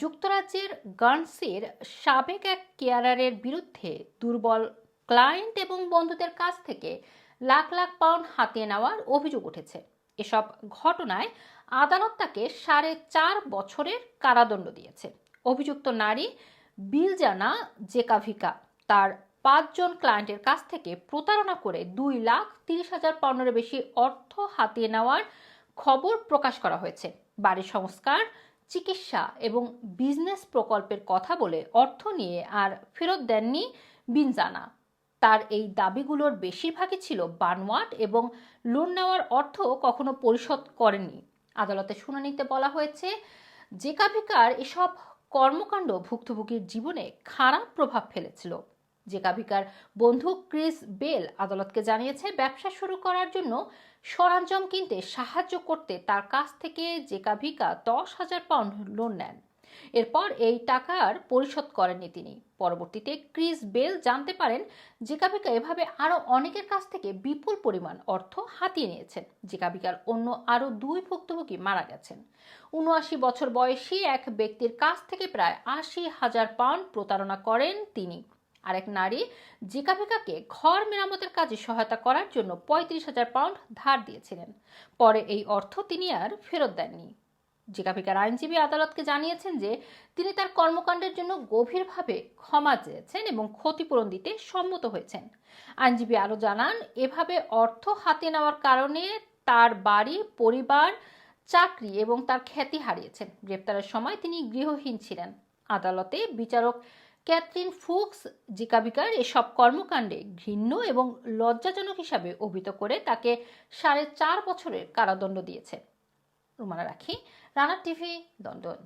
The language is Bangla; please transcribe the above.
যুক্তরাজ্যের গার্নসির সাবেক এক কেয়ারারের বিরুদ্ধে দুর্বল ক্লায়েন্ট এবং বন্ধুদের কাছ থেকে লাখ লাখ পাউন্ড হাতিয়ে নেওয়ার অভিযোগ উঠেছে। এসব ঘটনায় আদালত তাকে সাড়ে চার বছরের কারাদণ্ড দিয়েছে। অভিযুক্ত নারী বিলজানা জেকাভিকা তার পাঁচজন ক্লায়েন্টের কাছ থেকে প্রতারণা করে দুই লাখ তিরিশ হাজার পাউন্ডের বেশি অর্থ হাতিয়ে নেওয়ার খবর প্রকাশ করা হয়েছে। বাড়ি সংস্কার চিকিৎসা এবং বিজনেস প্রকল্পের কথা বলে অর্থ নিয়ে আর ফেরত দেননি বিনজানা। তার এই দাবিগুলোর বেশিরভাগই ছিল বানওয়াট এবং লোন নেওয়ার অর্থ কখনো পরিশোধ করেননি আদালতে শুনানিতে বলা হয়েছে জেকাভিকার এসব কর্মকাণ্ড ভুক্তভোগীর জীবনে খারাপ প্রভাব ফেলেছিল। জেকাভিকার বন্ধু ক্রিস বেল আদালতকে জানিয়েছে, ব্যবসা শুরু করার জন্য সরঞ্জাম কিনতে সাহায্য করতে তার কাছ থেকে জেকাভিকা দশ হাজার পাউন্ড লোন নেন। এরপর এই টাকার পরিশোধ করেননি তিনি। পরবর্তীতে ক্রিস বেল জানতে পারেন জেকাভিকা এভাবে আরও অনেকের কাছ থেকে বিপুল পরিমাণ অর্থ হাতিয়ে নিয়েছেন। জেকাভিকার অন্য আরও দুই ভুক্তভোগী মারা গেছেন। উনআশি বছর বয়সী এক ব্যক্তির কাছ থেকে প্রায় আশি হাজার পাউন্ড প্রতারণা করেন তিনি। আরেক নারী জিকাভিকাকে ঘর মেরামতের কাজে সহায়তা করার জন্য পঁয়ত্রিশ হাজার পাউন্ড ধার দিয়েছিলেন। পরে এই অর্থ তিনি আর ফেরত দেননি। জিকাভিকার আইনজীবী আদালতকে জানিয়েছেন যে, তিনি তার কর্মকাণ্ডের জন্য গভীরভাবে ক্ষমা চেয়েছেন এবং ক্ষতিপূরণ দিতে সম্মত হয়েছেন। আইনজীবী আরও জানান, এভাবে অর্থ হাতে নেওয়ার কারণে তার বাড়ি, পরিবার, চাকরি এবং তার খ্যাতি হারিয়েছেন। গ্রেপ্তারের সময় তিনি গৃহহীন ছিলেন। আদালতে বিচারক ক্যাথরিন ফুক্স জিকাবিকার এসব কর্মকাণ্ডে ঘৃণ্য এবং লজ্জাজনক হিসাবে অভিহিত করে তাকে সাড়ে চার বছরের কারাদণ্ড দিয়েছে। রুমানা রাখি, রানা টিভি লন্ডন